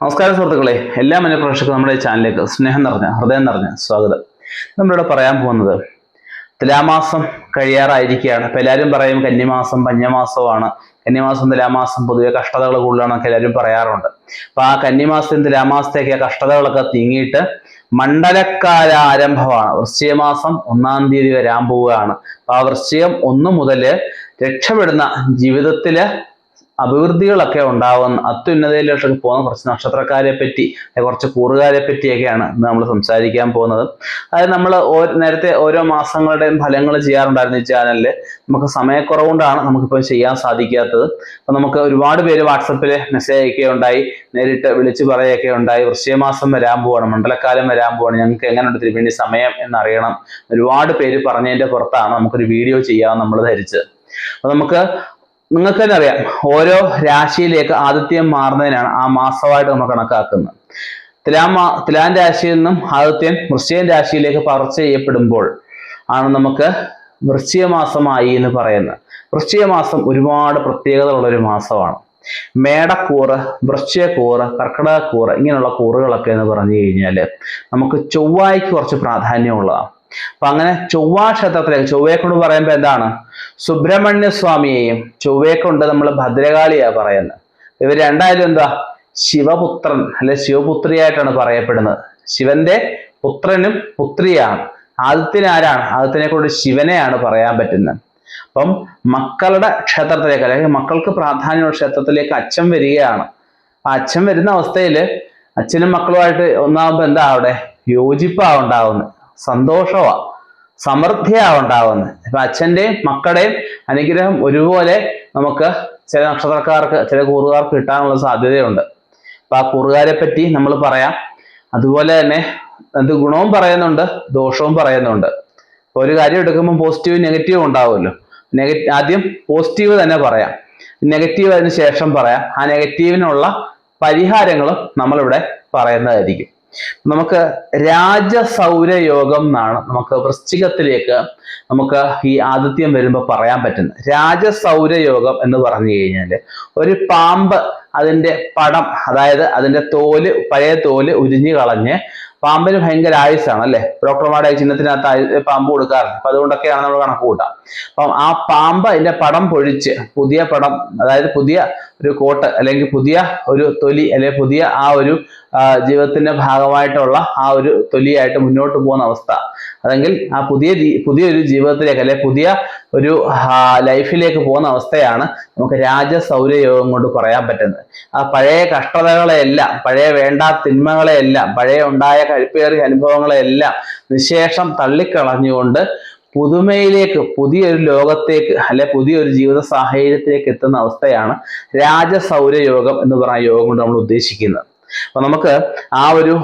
നമസ്കാരം സുഹൃത്തുക്കളെ. എല്ലാ മനഃപ്രേക്ഷകർക്കും നമ്മുടെ ചാനലിലേക്ക് സ്നേഹം നിറഞ്ഞ ഹൃദയം നിറഞ്ഞ സ്വാഗതം. നമ്മളിവിടെ പറയാൻ പോകുന്നത് തുലാമാസം കഴിയാറായിരിക്കുകയാണ്. ഇപ്പം എല്ലാവരും പറയും കന്നിമാസം പഞ്ഞമാസമാണ്. കന്നിമാസം തുലാമാസം പൊതുവെ കഷ്ടതകൾ കൂടുതലാണെന്നൊക്കെ എല്ലാവരും പറയാറുണ്ട്. അപ്പൊ ആ കന്നിമാസത്തിൽ തുലാമാസത്തേക്ക് ആ കഷ്ടതകളൊക്കെ തീങ്ങിയിട്ട് മണ്ഡലക്കാല ആരംഭമാണ്. വൃശ്ചികമാസം ഒന്നാം തീയതി വരാൻ പോവുകയാണ്. അപ്പൊ ആ വൃശ്ചികം ഒന്ന് മുതൽ രക്ഷപ്പെടുന്ന ജീവിതത്തിൽ അഭിവൃദ്ധികളൊക്കെ ഉണ്ടാവുന്ന അത്യുന്നതയിലേക്ക് പോകുന്ന കുറച്ച് നക്ഷത്രക്കാരെ പറ്റി കുറച്ച് കൂറുകാരെ പറ്റിയൊക്കെയാണ് നമ്മൾ സംസാരിക്കാൻ പോകുന്നത്. അതായത് നമ്മൾ നേരത്തെ ഓരോ മാസങ്ങളുടെയും ഫലങ്ങൾ ചെയ്യാറുണ്ടായിരുന്നു ഈ ചാനലിൽ നമുക്ക് സമയക്കുറവുകൊണ്ടാണ് നമുക്കിപ്പോൾ ചെയ്യാൻ സാധിക്കാത്തത്. അപ്പം നമുക്ക് ഒരുപാട് പേര് വാട്സപ്പിൽ മെസ്സേജ് അയക്കുകയുണ്ടായി നേരിട്ട് വിളിച്ചു പറയുകയൊക്കെ ഉണ്ടായി വൃശ്ചികമാസം വരാൻ പോവാണ് മണ്ഡലക്കാലം വരാൻ പോവാണ്. ഞങ്ങൾക്ക് എങ്ങനെയുണ്ട് തിരുവേണ്ടി സമയം എന്നറിയണം. ഒരുപാട് പേര് പറഞ്ഞതിന്റെ പുറത്താണ് നമുക്കൊരു വീഡിയോ ചെയ്യാൻ നമ്മൾ ധരിച്ചത്. അപ്പൊ നമുക്ക് നിങ്ങൾക്ക് തന്നെ അറിയാം ഓരോ രാശിയിലേക്ക് ആദിത്യം മാറുന്നതിനാണ് ആ മാസമായിട്ട് നമ്മൾ കണക്കാക്കുന്നത്. തുലാം തുലാം രാശിയിൽ നിന്നും ആദിത്യം വൃശ്ചിക രാശിയിലേക്ക് പകർച്ച ചെയ്യപ്പെടുമ്പോൾ ആണ് നമുക്ക് വൃശ്ചിക മാസമായി എന്ന് പറയുന്നത്. വൃശ്ചിക മാസം ഒരുപാട് പ്രത്യേകതകളുള്ള ഒരു മാസമാണ്. മേടക്കൂറ് വൃശ്ചികക്കൂറ് കർക്കിടകക്കൂറ് ഇങ്ങനെയുള്ള കൂറുകളൊക്കെ എന്ന് പറഞ്ഞു കഴിഞ്ഞാൽ നമുക്ക് ചൊവ്വായ്ക്ക് കുറച്ച് പ്രാധാന്യമുള്ളതാണ്. അപ്പൊ അങ്ങനെ ചൊവ്വാ ക്ഷേത്രത്തിലേക്ക് ചൊവ്വയെക്കൊണ്ട് പറയുമ്പോൾ എന്താണ്? സുബ്രഹ്മണ്യ സ്വാമിയെയും ചൊവ്വയെക്കൊണ്ട് നമ്മൾ ഭദ്രകാളിയാ പറയുന്നത്. ഇവർ രണ്ടായാലും എന്താ? ശിവപുത്രൻ അല്ലെ ശിവപുത്രിയായിട്ടാണ് പറയപ്പെടുന്നത്. ശിവന്റെ പുത്രനും പുത്രിയാണ്. ആദിത്യന് ആരാണ്? ആദിത്യനെ കൊണ്ട് ശിവനെയാണ് പറയാൻ പറ്റുന്നത്. അപ്പം മക്കളുടെ ക്ഷേത്രത്തിലേക്ക് അല്ലെങ്കിൽ മക്കൾക്ക് പ്രാധാന്യമുള്ള ക്ഷേത്രത്തിലേക്ക് അച്ഛൻ വരികയാണ്. ആ അച്ഛൻ വരുന്ന അവസ്ഥയിൽ അച്ഛനും മക്കളുമായിട്ട് ഒന്നാകുമ്പോൾ എന്താ അവിടെ? യോജിപ്പാ ഉണ്ടാവുന്നത്. സന്തോഷമാ സമൃദ്ധിയാ ഉണ്ടാവുന്നത് ഇപ്പൊ അച്ഛന്റെയും മക്കളുടെയും അനുഗ്രഹം ഒരുപോലെ നമുക്ക് ചില നക്ഷത്രക്കാർക്ക് ചില കൂറുകാർക്ക് കിട്ടാനുള്ള സാധ്യതയുണ്ട്. അപ്പൊ ആ കൂറുകാരെ പറ്റി നമ്മൾ പറയാം. അതുപോലെ തന്നെ എന്ത് ഗുണവും പറയുന്നുണ്ട് ദോഷവും പറയുന്നുണ്ട്. ഒരു കാര്യം എടുക്കുമ്പോൾ പോസിറ്റീവ് നെഗറ്റീവ് ഉണ്ടാവുമല്ലോ. നെഗറ്റീവ് ആദ്യം പോസിറ്റീവ് തന്നെ പറയാം. നെഗറ്റീവ് അതിന് ശേഷം പറയാം. ആ നെഗറ്റീവിനുള്ള പരിഹാരങ്ങളും നമ്മളിവിടെ പറയുന്നതായിരിക്കും. നമുക്ക് രാജസൗരയോഗം എന്നാണ് നമുക്ക് വൃശ്ചികത്തിലേക്ക് നമുക്ക് ഈ ആദിത്യം വരുമ്പോൾ പറയാൻ പറ്റുന്നത്. രാജസൗരയോഗം എന്ന് പറഞ്ഞു കഴിഞ്ഞാൽ ഒരു പാമ്പ് അതിന്റെ പടം അതായത് അതിന്റെ തോൽ പഴയ തോൽ ഉരിഞ്ഞു കളഞ്ഞ് പാമ്പിന് ഭയങ്കര ആയുസാണ് അല്ലെ? ഡോക്ടർമാരുടെ ചിഹ്നത്തിനകത്ത് പാമ്പ് കൊടുക്കാറുണ്ട് അപ്പൊ അതുകൊണ്ടൊക്കെയാണ് നമ്മൾ കണക്ക് കൂട്ടാം. അപ്പം ആ പാമ്പ് അതിന്റെ പടം പൊഴിച്ച് പുതിയ പടം അതായത് പുതിയ ഒരു കോട്ട് അല്ലെങ്കിൽ പുതിയ ഒരു തൊലി അല്ലെങ്കിൽ പുതിയ ആ ഒരു ജീവിതത്തിന്റെ ഭാഗമായിട്ടുള്ള ആ ഒരു തൊലിയായിട്ട് മുന്നോട്ട് പോകുന്ന അവസ്ഥ. അല്ലെങ്കിൽ ആ പുതിയ പുതിയൊരു ജീവിതത്തിലേക്ക് അല്ലെ പുതിയ ഒരു ലൈഫിലേക്ക് പോകുന്ന അവസ്ഥയാണ് നമുക്ക് രാജസൗരയോഗം കൊണ്ട് പറയാൻ പറ്റുന്നത്. ആ പഴയ കഷ്ടതകളെയെല്ലാം പഴയ വേണ്ട തിന്മകളെയെല്ലാം പഴയ ഉണ്ടായ കഴിപ്പേറിയ അനുഭവങ്ങളെയെല്ലാം നിശേഷം തള്ളിക്കളഞ്ഞുകൊണ്ട് പുതുമയിലേക്ക് പുതിയൊരു ലോകത്തേക്ക് അല്ലെ പുതിയൊരു ജീവിത സാഹചര്യത്തിലേക്ക് എത്തുന്ന അവസ്ഥയാണ് രാജസൗരയോഗം എന്ന് പറയുന്ന യോഗം കൊണ്ട് നമ്മൾ ഉദ്ദേശിക്കുന്നത്. അപ്പൊ നമുക്ക് ആ ഒരു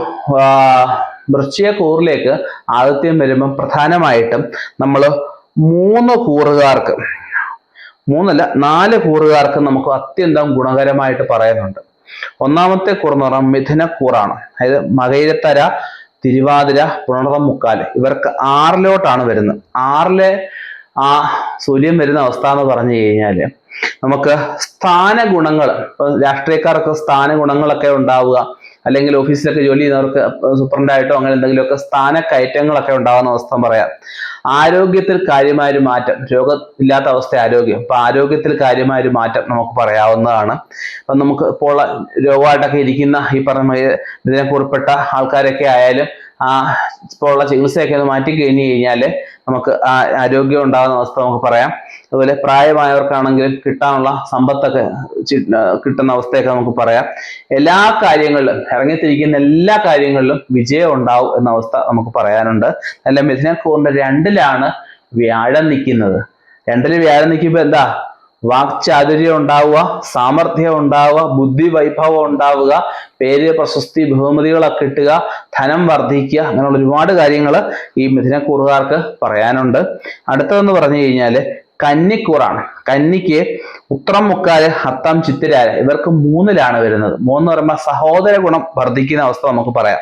വൃശ്ചിക കൂറിലേക്ക് ആദിത്യം വരുമ്പം പ്രധാനമായിട്ടും നമ്മൾ മൂന്ന് കൂറുകാർക്ക് മൂന്നല്ല നാല് കൂറുകാർക്ക് നമുക്ക് അത്യന്തം ഗുണകരമായിട്ട് പറയുന്നുണ്ട്. ഒന്നാമത്തെ കൂർ എന്ന് പറഞ്ഞാൽ മിഥുനക്കൂറാണ് അതായത് മകയിരത്തര തിരുവാതിര പുണർതം മുക്കാൽ ഇവർക്ക് ആറിലോട്ടാണ് വരുന്നത്. ആറിലെ ആ സൂര്യൻ വരുന്ന അവസ്ഥ എന്ന് പറഞ്ഞു കഴിഞ്ഞാൽ നമുക്ക് സ്ഥാന ഗുണങ്ങൾ ഇപ്പൊ രാഷ്ട്രീയക്കാർക്ക് സ്ഥാന ഗുണങ്ങളൊക്കെ ഉണ്ടാവുക അല്ലെങ്കിൽ ഓഫീസിലൊക്കെ ജോലി ചെയ്യുന്നവർക്ക് സൂപ്രണ്ടായിട്ടോ അങ്ങനെ എന്തെങ്കിലുമൊക്കെ സ്ഥാന കയറ്റങ്ങളൊക്കെ ഉണ്ടാകുന്ന അവസ്ഥ പറയാം. ആരോഗ്യത്തിൽ കാര്യമായൊരു മാറ്റം രോഗം ഇല്ലാത്ത അവസ്ഥ ആരോഗ്യം. അപ്പൊ ആരോഗ്യത്തിൽ കാര്യമായൊരു മാറ്റം നമുക്ക് പറയാവുന്നതാണ്. അപ്പൊ നമുക്ക് ഇപ്പോൾ രോഗമായിട്ടൊക്കെ ഇരിക്കുന്ന ഈ പറഞ്ഞ ഇതിനെ കുറിപ്പെട്ട ആൾക്കാരൊക്കെ ആയാലും ആ ഇപ്പോൾ ഉള്ള ചികിത്സയൊക്കെ ഒന്ന് മാറ്റി കഴിഞ്ഞു കഴിഞ്ഞാൽ നമുക്ക് ആ ആരോഗ്യം ഉണ്ടാകുന്ന അവസ്ഥ നമുക്ക് പറയാം. അതുപോലെ പ്രായമായവർക്കാണെങ്കിലും കിട്ടാനുള്ള സമ്പത്തൊക്കെ കിട്ടുന്ന അവസ്ഥയൊക്കെ നമുക്ക് പറയാം. എല്ലാ കാര്യങ്ങളിലും ഇറങ്ങിത്തിരിക്കുന്ന എല്ലാ കാര്യങ്ങളിലും വിജയം ഉണ്ടാവും എന്ന അവസ്ഥ നമുക്ക് പറയാനുണ്ട്. അല്ല മിഥുനക്കൂറിന്റെ രണ്ടിലാണ് വ്യാഴം നിൽക്കുന്നത്. രണ്ടിൽ വ്യാഴം നിൽക്കുമ്പോൾ എന്താ? വാക്ചാതുര്യം ഉണ്ടാവുക സാമർഥ്യം ഉണ്ടാവുക ബുദ്ധി വൈഭവം ഉണ്ടാവുക പേര് പ്രശസ്തി ബഹുമതികളൊക്കെ കിട്ടുക ധനം വർദ്ധിക്കുക അങ്ങനെയുള്ള ഒരുപാട് കാര്യങ്ങൾ ഈ മിഥുനക്കൂറുകാർക്ക് പറയാനുണ്ട്. അടുത്തതെന്ന് പറഞ്ഞു കഴിഞ്ഞാൽ കന്നിക്കൂറാണ്. കന്നിക്ക് ഉത്രം മുക്കാൽ ഹത്തം ചിത്തിരാൽ ഇവർക്ക് മൂന്നിലാണ് വരുന്നത്. മൂന്ന് പറയുമ്പോൾ സഹോദര ഗുണം വർദ്ധിക്കുന്ന അവസ്ഥ നമുക്ക് പറയാം.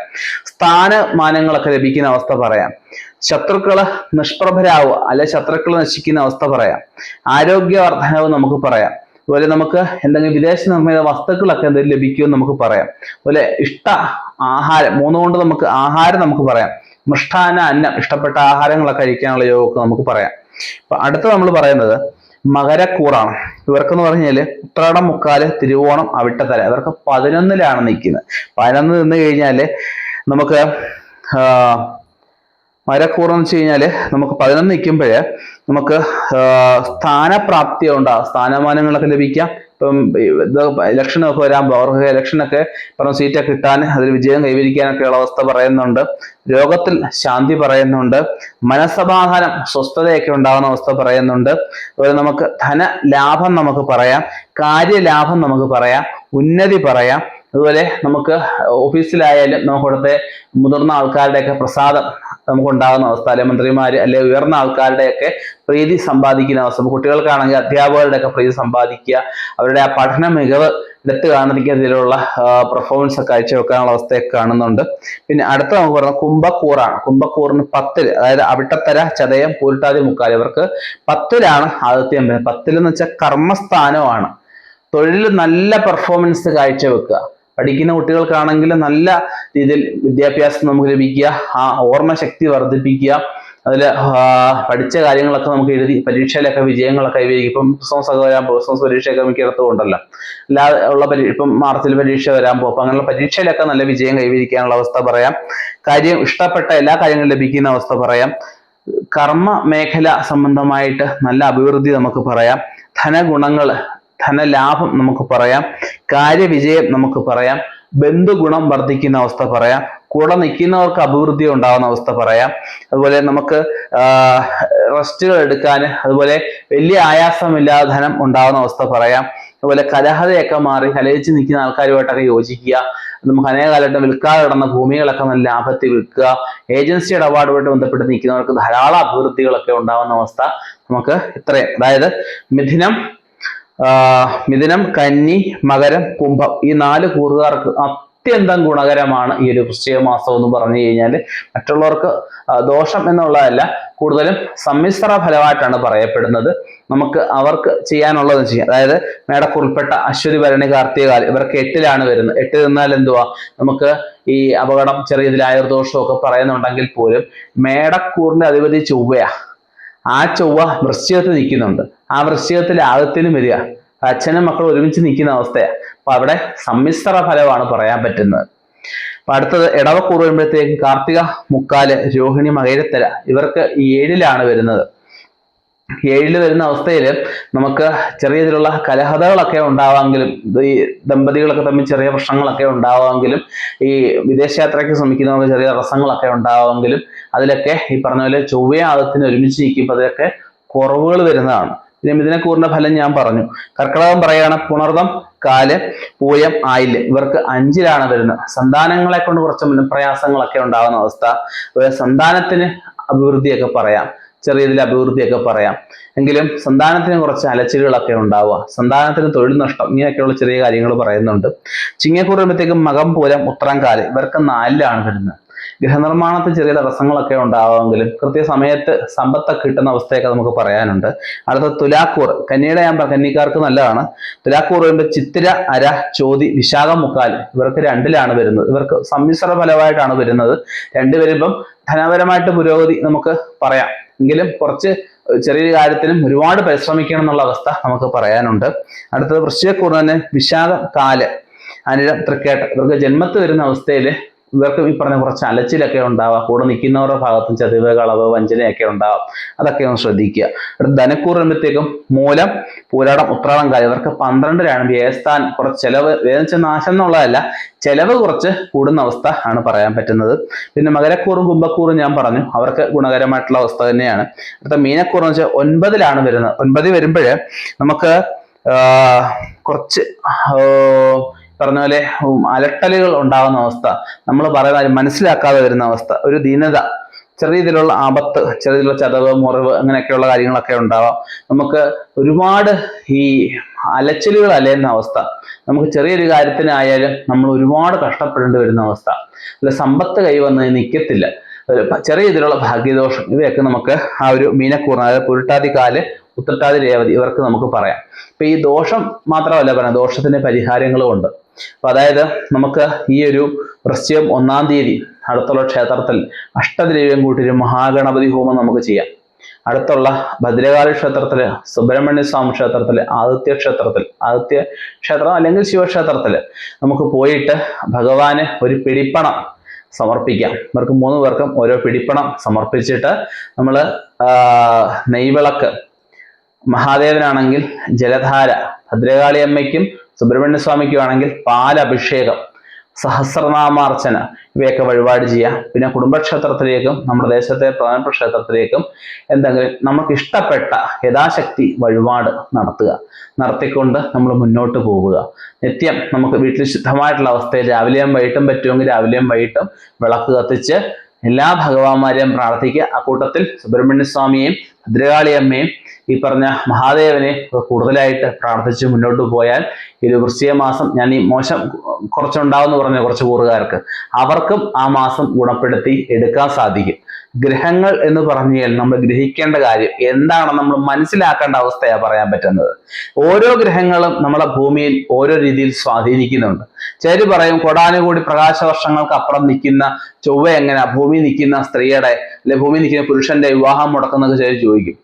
സ്ഥാനമാനങ്ങളൊക്കെ ലഭിക്കുന്ന അവസ്ഥ പറയാം. ശത്രുക്കൾ നിഷ്പ്രഭരാവുക അല്ലെ ശത്രുക്കൾ നശിക്കുന്ന അവസ്ഥ പറയാം. ആരോഗ്യ ആരോഗ്യവർദ്ധനവ് നമുക്ക് പറയാം. അതുപോലെ നമുക്ക് എന്തെങ്കിലും വിദേശ നിർമ്മിത വസ്തുക്കളൊക്കെ എന്തെങ്കിലും ലഭിക്കുമെന്ന് നമുക്ക് പറയാം. അതുപോലെ ഇഷ്ട ആഹാരം മൂന്നുകൊണ്ട് നമുക്ക് ആഹാരം നമുക്ക് പറയാം. മൃഷ്ടാന അന്നം ഇഷ്ടപ്പെട്ട ആഹാരങ്ങളൊക്കെ കഴിക്കാനുള്ള യോഗമൊക്കെ നമുക്ക് പറയാം. അപ്പൊ അടുത്ത നമ്മൾ പറയുന്നത് മകരക്കൂറാണ്. ഇവർക്കെന്ന് പറഞ്ഞാൽ ഉത്രാടം മുക്കാൽ തിരുവോണം അവിട്ടത്തല ഇവർക്ക് പതിനൊന്നിലാണ് നിൽക്കുന്നത്. പതിനൊന്ന് നിന്ന് കഴിഞ്ഞാൽ നമുക്ക് മരക്കൂറെന്ന് വെച്ച് കഴിഞ്ഞാൽ നമുക്ക് പതിനൊന്ന് നിൽക്കുമ്പോൾ നമുക്ക് സ്ഥാനപ്രാപ്തി ഉണ്ടാകും സ്ഥാനമാനങ്ങളൊക്കെ ലഭിക്കാം ഇപ്പം ഇലക്ഷനൊക്കെ വരാൻ അവർക്ക് ഇലക്ഷനൊക്കെ പറഞ്ഞ സീറ്റൊക്കെ കിട്ടാൻ അതിൽ വിജയം കൈവരിക്കാനൊക്കെയുള്ള അവസ്ഥ പറയുന്നുണ്ട്. രോഗത്തിൽ ശാന്തി പറയുന്നുണ്ട്. മനസ്സമാധാനം സ്വസ്ഥതയൊക്കെ ഉണ്ടാകുന്ന അവസ്ഥ പറയുന്നുണ്ട്. അതുപോലെ നമുക്ക് ധന ലാഭം നമുക്ക് പറയാം. കാര്യലാഭം നമുക്ക് പറയാം. ഉന്നതി പറയാം. അതുപോലെ നമുക്ക് ഓഫീസിലായാലും നമുക്ക് ഇവിടുത്തെ മുതിർന്ന ആൾക്കാരുടെയൊക്കെ പ്രസാദം നമുക്ക് ഉണ്ടാകുന്ന അവസ്ഥ അല്ലെ മന്ത്രിമാർ അല്ലെ ഉയർന്ന ആൾക്കാരുടെയൊക്കെ പ്രീതി സമ്പാദിക്കുന്ന അവസ്ഥ. കുട്ടികൾക്കാണെങ്കിൽ അധ്യാപകരുടെയൊക്കെ പ്രീതി സമ്പാദിക്കുക അവരുടെ ആ പഠന മികവ് എടുത്തു കാണിക്കുന്നതിലുള്ള പെർഫോമൻസ് ഒക്കെ കാഴ്ചവെക്കാനുള്ള അവസ്ഥയൊക്കെ കാണുന്നുണ്ട്. പിന്നെ അടുത്ത നമുക്ക് പറയുന്നത് കുംഭക്കൂറാണ്. കുംഭക്കൂറിന് പത്തിൽ അതായത് അവിട്ടത്തര ചതയം പൂരിട്ടാതി മുക്കാൽ ഇവർക്ക് പത്തിലാണ് ആദിത്യം വരുന്നത് പത്തിലെന്ന് വെച്ചാൽ കർമ്മസ്ഥാനമാണ്. തൊഴിൽ നല്ല പെർഫോമൻസ് കാഴ്ചവെക്കുക. പഠിക്കുന്ന കുട്ടികൾക്കാണെങ്കിൽ നല്ല രീതിയിൽ വിദ്യാഭ്യാസം നമുക്ക് ലഭിക്കുക ആ ഓർമ്മശക്തി വർദ്ധിപ്പിക്കുക അതിൽ പഠിച്ച കാര്യങ്ങളൊക്കെ നമുക്ക് എഴുതി പരീക്ഷയിലൊക്കെ വിജയങ്ങളൊക്കെ കൈവരിക്കും ഇപ്പം ക്രിസ്മസ് ഒക്കെ വരാൻ പോകും ക്രിസ്മസ് പരീക്ഷയൊക്കെ മിക്കയിടത്തും ഉണ്ടല്ലോ. അല്ലാതെ ഉള്ള പരീ ഇപ്പം മാർച്ചിൽ പരീക്ഷ വരാൻ പോകും. അപ്പം അങ്ങനെയുള്ള പരീക്ഷയിലൊക്കെ നല്ല വിജയം കൈവരിക്കാനുള്ള അവസ്ഥ പറയാം. കാര്യം ഇഷ്ടപ്പെട്ട എല്ലാ കാര്യങ്ങളും ലഭിക്കുന്ന അവസ്ഥ പറയാം. കർമ്മ മേഖല സംബന്ധമായിട്ട് നല്ല അഭിവൃദ്ധി നമുക്ക് പറയാം. ധനഗുണങ്ങൾ ധനലാഭം നമുക്ക് പറയാം കാര്യവിജയം നമുക്ക് പറയാം ബന്ധുഗുണം വർദ്ധിക്കുന്ന അവസ്ഥ പറയാം കൂടെ നിൽക്കുന്നവർക്ക് അഭിവൃദ്ധി ഉണ്ടാകുന്ന അവസ്ഥ പറയാം. അതുപോലെ നമുക്ക് റെസ്റ്റുകൾ എടുക്കാൻ അതുപോലെ വലിയ ആയാസമില്ലാതെ ധനം ഉണ്ടാകുന്ന അവസ്ഥ പറയാം. അതുപോലെ കലഹതയൊക്കെ മാറി കലഹിച്ച് നിൽക്കുന്ന ആൾക്കാരുമായിട്ടൊക്കെ യോജിക്കുക. നമുക്ക് അനേക കാലഘട്ടം വിൽക്കാതെ കിടന്ന ഭൂമികളൊക്കെ നല്ല ലാഭത്തിൽ വിൽക്കുക. ഏജൻസി ഇടപാടുമായിട്ട് ബന്ധപ്പെട്ട് നിൽക്കുന്നവർക്ക് ധാരാളം അഭിവൃദ്ധികളൊക്കെ ഉണ്ടാകുന്ന അവസ്ഥ നമുക്ക് ഇത്രയും. അതായത് മിഥുനം മിഥുനം കന്നി മകരം കുംഭം ഈ നാല് കൂറുകാർക്ക് അത്യന്തം ഗുണകരമാണ് ഈ ഒരു വൃശ്ചിക മാസം എന്ന് പറഞ്ഞു കഴിഞ്ഞാൽ മറ്റുള്ളവർക്ക് ദോഷം എന്നുള്ളതല്ല കൂടുതലും സമ്മിശ്ര ഫലമായിട്ടാണ് പറയപ്പെടുന്നത്. നമുക്ക് അവർക്ക് ചെയ്യാനുള്ളത് ചെയ്യാം അതായത് മേടക്കുറിൽപ്പെട്ട അശ്വതി ഭരണി കാർത്തികകാലം ഇവർക്ക് എട്ടിലാണ് വരുന്നത്. എട്ട് നിന്നാൽ എന്തുവാ? നമുക്ക് ഈ അപകടം ചെറിയ ഇതിൽ ആയുർദോഷം ഒക്കെ പറയുന്നുണ്ടെങ്കിൽ പോലും മേടക്കൂറിന്റെ അധിപതി ചൊവ്വയാ. ആ ചൊവ്വ വൃശ്ചികത്തിൽ നിൽക്കുന്നുണ്ട്. ആ വൃശ്ചികത്തിൽ ആദ്യത്തിനും വരിക. അച്ഛനും മക്കളും ഒരുമിച്ച് നിൽക്കുന്ന അവസ്ഥയാണ് അപ്പൊ അവിടെ സമ്മിശ്ര ഫലമാണ് പറയാൻ പറ്റുന്നത്. അപ്പൊ അടുത്തത് ഇടവക്കൂർ വരുമ്പോഴത്തേക്ക് കാർത്തിക മുക്കാൽ രോഹിണി മകരത്തര ഇവർക്ക് ഏഴിലാണ് വരുന്നത്. ഏഴിൽ വരുന്ന അവസ്ഥയിൽ നമുക്ക് ചെറിയ ഇതിലുള്ള കലഹതകളൊക്കെ ഉണ്ടാവാമെങ്കിലും ഈ ദമ്പതികളൊക്കെ തമ്മിൽ ചെറിയ പ്രശ്നങ്ങളൊക്കെ ഉണ്ടാവാമെങ്കിലും ഈ വിദേശയാത്രയ്ക്ക് ശ്രമിക്കുന്നവർക്ക് ചെറിയ തടസ്സങ്ങളൊക്കെ ഉണ്ടാവാമെങ്കിലും അതിലൊക്കെ ഈ പറഞ്ഞ പോലെ ചൊവ്വയും ആദത്തിന് ഒരുമിച്ച് നിൽക്കുമ്പോൾ അതിലൊക്കെ കുറവുകൾ വരുന്നതാണ്. പിന്നെ മിഥുനക്കൂറിന്റെ ഫലം ഞാൻ പറഞ്ഞു. കർക്കിടകം പറയുകയാണ് പുണർദം കാൽ പൂയം ആയിൽ ഇവർക്ക് അഞ്ചിലാണ് വരുന്നത്. സന്താനങ്ങളെ കൊണ്ട് കുറച്ച് പ്രയാസങ്ങളൊക്കെ ഉണ്ടാകുന്ന അവസ്ഥ. സന്താനത്തിന് അഭിവൃദ്ധിയൊക്കെ പറയാം. ചെറിയ ഇതിൽ അഭിവൃദ്ധിയൊക്കെ പറയാം. എങ്കിലും സന്താനത്തിന് കുറച്ച് അലച്ചിലുകളൊക്കെ ഉണ്ടാവുക. സന്താനത്തിന് തൊഴിൽ നഷ്ടം ഇങ്ങനെയൊക്കെയുള്ള ചെറിയ കാര്യങ്ങൾ പറയുന്നുണ്ട്. ചിങ്ങക്കൂർ വരുമ്പോഴത്തേക്കും മകം പൂരം ഉത്രാംകാൽ ഇവർക്ക് നാലിലാണ് വരുന്നത്. ഗൃഹനിർമ്മാണത്തിൽ ചെറിയ തടസ്സങ്ങളൊക്കെ ഉണ്ടാവുമെങ്കിലും കൃത്യസമയത്ത് സമ്പത്തൊക്കെ കിട്ടുന്ന അവസ്ഥയൊക്കെ നമുക്ക് പറയാനുണ്ട്. അടുത്ത തുലാക്കൂർ. കന്നിയുടെ ഞാൻ കന്നിക്കാർക്ക് നല്ലതാണ്. തുലാക്കൂർ വരുമ്പോൾ ചിത്തിര അര ചോതി വിശാഖം മുക്കാൽ ഇവർക്ക് രണ്ടിലാണ് വരുന്നത്. ഇവർക്ക് സമ്മിശ്ര ഫലമായിട്ടാണ് വരുന്നത്. രണ്ട് വരുമ്പം ധനപരമായിട്ട് പുരോഗതി നമുക്ക് പറയാം. എങ്കിലും കുറച്ച് ചെറിയ കാര്യത്തിനും ഒരുപാട് പരിശ്രമിക്കണം എന്നുള്ള അവസ്ഥ നമുക്ക് പറയാനുണ്ട്. അടുത്തത് വൃശ്ചികക്കൂർ തന്നെ വിശാഖ കാൽ അനിഴം തൃക്കേട്ട. ഇവർക്ക് ജന്മത്ത് വരുന്ന അവസ്ഥയിൽ ഇവർക്ക് ഈ പറഞ്ഞ കുറച്ച് അലച്ചിലൊക്കെ ഉണ്ടാവാം. കൂടെ നിൽക്കുന്നവരുടെ ഭാഗത്തും ചതിവ് കളവ് വഞ്ചനയൊക്കെ ഉണ്ടാവാം. അതൊക്കെ ഒന്ന് ശ്രദ്ധിക്കുക. അടുത്ത ധനക്കൂർ വരുമ്പോഴത്തേക്കും മൂലം പൂരാടം ഉത്രാടം കാലം ഇവർക്ക് പന്ത്രണ്ടിലാണ് വ്യയസ്ഥാൻ കുറച്ച് ചെലവ് വേദനിച്ച നാശം എന്നുള്ളതല്ല ചെലവ് കുറച്ച് കൂടുന്ന അവസ്ഥ ആണ് പറയാൻ പറ്റുന്നത്. പിന്നെ മകരക്കൂറും കുംഭക്കൂറും ഞാൻ പറഞ്ഞു. അവർക്ക് ഗുണകരമായിട്ടുള്ള അവസ്ഥ തന്നെയാണ്. അടുത്ത മീനക്കൂർ എന്ന് വെച്ചാൽ ഒൻപതിലാണ് വരുന്നത്. ഒൻപതിൽ വരുമ്പോൾ നമുക്ക് കുറച്ച് പറഞ്ഞ പോലെ അലട്ടലുകൾ ഉണ്ടാകുന്ന അവസ്ഥ നമ്മൾ പറയുന്ന മനസ്സിലാക്കാതെ വരുന്ന അവസ്ഥ ഒരു ദീനത ചെറിയ രീതിയിലുള്ള ആപത്ത് ചെറിയ രീതിയിലുള്ള ചതവ് മുറിവ് അങ്ങനെയൊക്കെയുള്ള കാര്യങ്ങളൊക്കെ ഉണ്ടാവാം. നമുക്ക് ഒരുപാട് ഈ അലച്ചിലുകൾ അലയുന്ന അവസ്ഥ നമുക്ക് ചെറിയൊരു കാര്യത്തിനായാലും നമ്മൾ ഒരുപാട് കഷ്ടപ്പെടേണ്ടി വരുന്ന അവസ്ഥ. അല്ല സമ്പത്ത് കൈവന്ന് നിൽക്കത്തില്ല ചെറിയ രീതിയിലുള്ള ഭാഗ്യദോഷം ഇവയൊക്കെ നമുക്ക് ആ ഒരു മീനക്കൂറിന് അതായത് പുരുട്ടാതി കാൽ ഉത്രട്ടാതി രേവതി ഇവർക്ക് നമുക്ക് പറയാം. ഇപ്പൊ ഈ ദോഷം മാത്രമല്ല പറയാം ദോഷത്തിന് പരിഹാരങ്ങളും ഉണ്ട്. അപ്പൊ അതായത് നമുക്ക് ഈ ഒരു വൃശ്ചികം ഒന്നാം തീയതി അടുത്തുള്ള ക്ഷേത്രത്തിൽ അഷ്ടദ്രവ്യം കൂട്ടിയൊരു മഹാഗണപതി ഹോമം നമുക്ക് ചെയ്യാം. അടുത്തുള്ള ഭദ്രകാളി ക്ഷേത്രത്തിൽ സുബ്രഹ്മണ്യ സ്വാമി ക്ഷേത്രത്തിൽ ആദിത്യ ക്ഷേത്രത്തിൽ ആദിത്യ ക്ഷേത്രം അല്ലെങ്കിൽ ശിവക്ഷേത്രത്തിൽ നമുക്ക് പോയിട്ട് ഭഗവാന് ഒരു പിടിപ്പണം സമർപ്പിക്കാം. ഇവർക്ക് മൂന്ന് പേർക്കും ഓരോ പിടിപ്പണം സമർപ്പിച്ചിട്ട് നമ്മൾ നെയ്വിളക്ക് മഹാദേവനാണെങ്കിൽ ജലധാര ഭദ്രകാളി അമ്മയ്ക്കും സുബ്രഹ്മണ്യ സ്വാമിക്ക് വേണമെങ്കിൽ പാലഭിഷേകം സഹസ്രനാമാർച്ചന ഇവയൊക്കെ വഴിപാട് ചെയ്യാം. പിന്നെ കുടുംബക്ഷേത്രത്തിലേക്കും നമ്മുടെ ദേശത്തെ പ്രധാനപ്പെട്ട ക്ഷേത്രത്തിലേക്കും എന്തെങ്കിലും നമുക്ക് ഇഷ്ടപ്പെട്ട യഥാശക്തി വഴിപാട് നടത്തുക. നടത്തിക്കൊണ്ട് നമ്മൾ മുന്നോട്ട് പോവുക. നിത്യം നമുക്ക് വീട്ടിൽ ശുദ്ധമായിട്ടുള്ള അവസ്ഥയിൽ രാവിലെയും വൈകിട്ടും പറ്റുമെങ്കിൽ രാവിലെയും വൈകിട്ടും വിളക്ക് കത്തിച്ച് എല്ലാ ഭഗവാന്മാരെയും പ്രാർത്ഥിക്കുക. ആ കൂട്ടത്തിൽ സുബ്രഹ്മണ്യ സ്വാമിയെയും ഭദ്രകാളി അമ്മയും ഈ പറഞ്ഞ മഹാദേവനെ കൂടുതലായിട്ട് പ്രാർത്ഥിച്ച് മുന്നോട്ട് പോയാൽ ഒരു വൃശ്ചിക മാസം ഞാൻ ഈ മോശം കുറച്ചുണ്ടാവുമെന്ന് പറഞ്ഞ കുറച്ച് കൂറുകാർക്ക് അവർക്കും ആ മാസം ഗുണപ്പെടുത്തി എടുക്കാൻ സാധിക്കും. ഗ്രഹങ്ങൾ എന്ന് പറഞ്ഞാൽ നമ്മൾ ഗ്രഹിക്കേണ്ട കാര്യം എന്താണ് നമ്മൾ മനസ്സിലാക്കേണ്ട അവസ്ഥയാണ് പറയാൻ പറ്റുന്നത്. ഓരോ ഗ്രഹങ്ങളും നമ്മളെ ഭൂമിയിൽ ഓരോ രീതിയിൽ സ്വാധീനിക്കുന്നുണ്ട്. ചിലർ പറയും കൊടാനുകൂടി പ്രകാശ വർഷങ്ങൾക്ക് അപ്പുറം നിൽക്കുന്ന ചൊവ്വ എങ്ങനെ ഭൂമി നിൽക്കുന്ന സ്ത്രീയുടെ അല്ലെ ഭൂമി നിൽക്കുന്ന പുരുഷന്റെ വിവാഹം മുടക്കുന്നൊക്കെ ചിലർ ചോദിക്കും.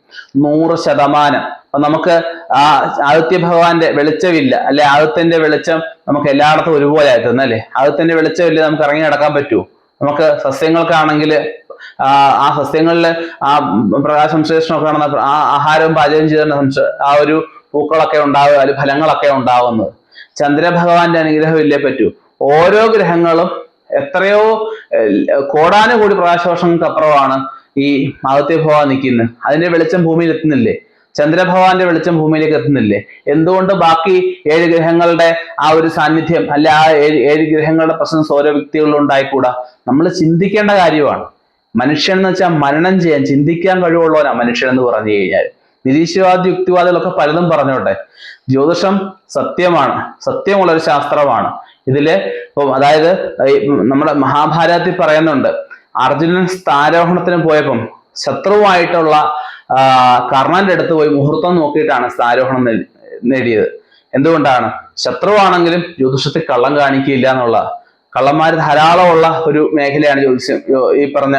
നൂറ് ശതമാനം. അപ്പൊ നമുക്ക് ആ ആദിത്യ ഭഗവാന്റെ വെളിച്ചമില്ല. അല്ലെ? ആദിത്യന്റെ വെളിച്ചം നമുക്ക് എല്ലായിടത്തും ഒരുപോലെ ആയിട്ടുണ്ട് അല്ലെ? ആദിത്യന്റെ വെളിച്ചമില്ല നമുക്ക് ഇറങ്ങി നടക്കാൻ പറ്റുമോ നമുക്ക് സസ്യങ്ങൾക്കാണെങ്കിൽ ആ സസ്യങ്ങളിൽ ആ പ്രകാശ സംശ്ലേഷണമൊക്കെ നടന്ന ആ ആഹാരവും പാചകം ചെയ്ത സംശ ആ ഒരു പൂക്കളൊക്കെ ഉണ്ടാവുക അല്ലെങ്കിൽ ഫലങ്ങളൊക്കെ ഉണ്ടാവുന്നത്. ചന്ദ്രഭഗവാന്റെ അനുഗ്രഹം ഇല്ലേ പറ്റൂ? ഓരോ ഗ്രഹങ്ങളും എത്രയോ കോടാനുകൂടി പ്രകാശവർഷങ്ങൾക്ക് അപ്പുറമാണ് ഈ ആദിത്യ ഭഗവാൻ നിൽക്കുന്നത് അതിന്റെ വെളിച്ചം ഭൂമിയിൽ എത്തുന്നില്ലേ? ചന്ദ്രഭവാന്റെ വെളിച്ചം ഭൂമിയിലേക്ക് എത്തുന്നില്ലേ? എന്തുകൊണ്ട് ബാക്കി ഏഴ് ഗ്രഹങ്ങളുടെ ആ ഒരു സാന്നിധ്യം അല്ലെ ആ ഏഴ് ഏഴ് ഗ്രഹങ്ങളുടെ പ്രസൻസ് ഓരോ വ്യക്തികളിലും ഉണ്ടായിക്കൂടാ? നമ്മൾ ചിന്തിക്കേണ്ട കാര്യമാണ്. മനുഷ്യൻ എന്ന് വെച്ചാൽ മരണം ചെയ്യാൻ ചിന്തിക്കാൻ കഴിവുള്ളവനാ മനുഷ്യൻ എന്ന് പറഞ്ഞു കഴിഞ്ഞാൽ നിരീശ്വരവാദി യുക്തിവാദികളൊക്കെ പലതും പറഞ്ഞോട്ടെ. ജ്യോതിഷം സത്യമാണ്. സത്യമുള്ള ഒരു ശാസ്ത്രമാണ്. ഇതിൽ അതായത് നമ്മുടെ മഹാഭാരതത്തിൽ പറയുന്നുണ്ട് അർജുനൻ സ്ഥാരോഹണത്തിന് പോയപ്പം ശത്രുവായിട്ടുള്ള കർണന്റെ അടുത്ത് പോയി മുഹൂർത്തം നോക്കിയിട്ടാണ് സ്ഥാരോഹണം നേടിയത്. എന്തുകൊണ്ടാണ്? ശത്രുവാണെങ്കിലും ജ്യോതിഷത്തിൽ കള്ളം കാണിക്കില്ല എന്നുള്ള കള്ളന്മാർ ധാരാളമുള്ള ഒരു മേഖലയാണ് ജ്യോതിഷം ഈ പറഞ്ഞ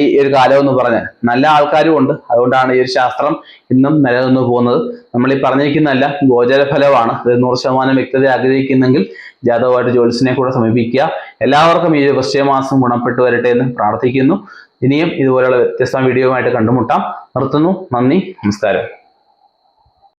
ഈ ഒരു കാലം എന്ന് പറഞ്ഞ. നല്ല ആൾക്കാരും ഉണ്ട്. അതുകൊണ്ടാണ് ഈ ഒരു ശാസ്ത്രം ഇന്നും നിലനിന്ന് പോകുന്നത്. നമ്മൾ ഈ പറഞ്ഞിരിക്കുന്നതല്ല ഗോചര ഫലമാണ് അത് നൂറ് ശതമാനം വ്യക്തത ആഗ്രഹിക്കുന്നെങ്കിൽ ജാതകമായിട്ട് ജ്യോതിഷനെ കൂടെ സമീപിക്കുക. എല്ലാവർക്കും ഈ വൃശ്ചിക മാസം ഗുണപ്പെട്ടു വരട്ടെ എന്ന് പ്രാർത്ഥിക്കുന്നു. ഇനിയും ഇതുപോലെയുള്ള വ്യത്യസ്ത വീഡിയോ ആയിട്ട് കണ്ടുമുട്ടാം. നിർത്തുന്നു. നന്ദി. നമസ്കാരം.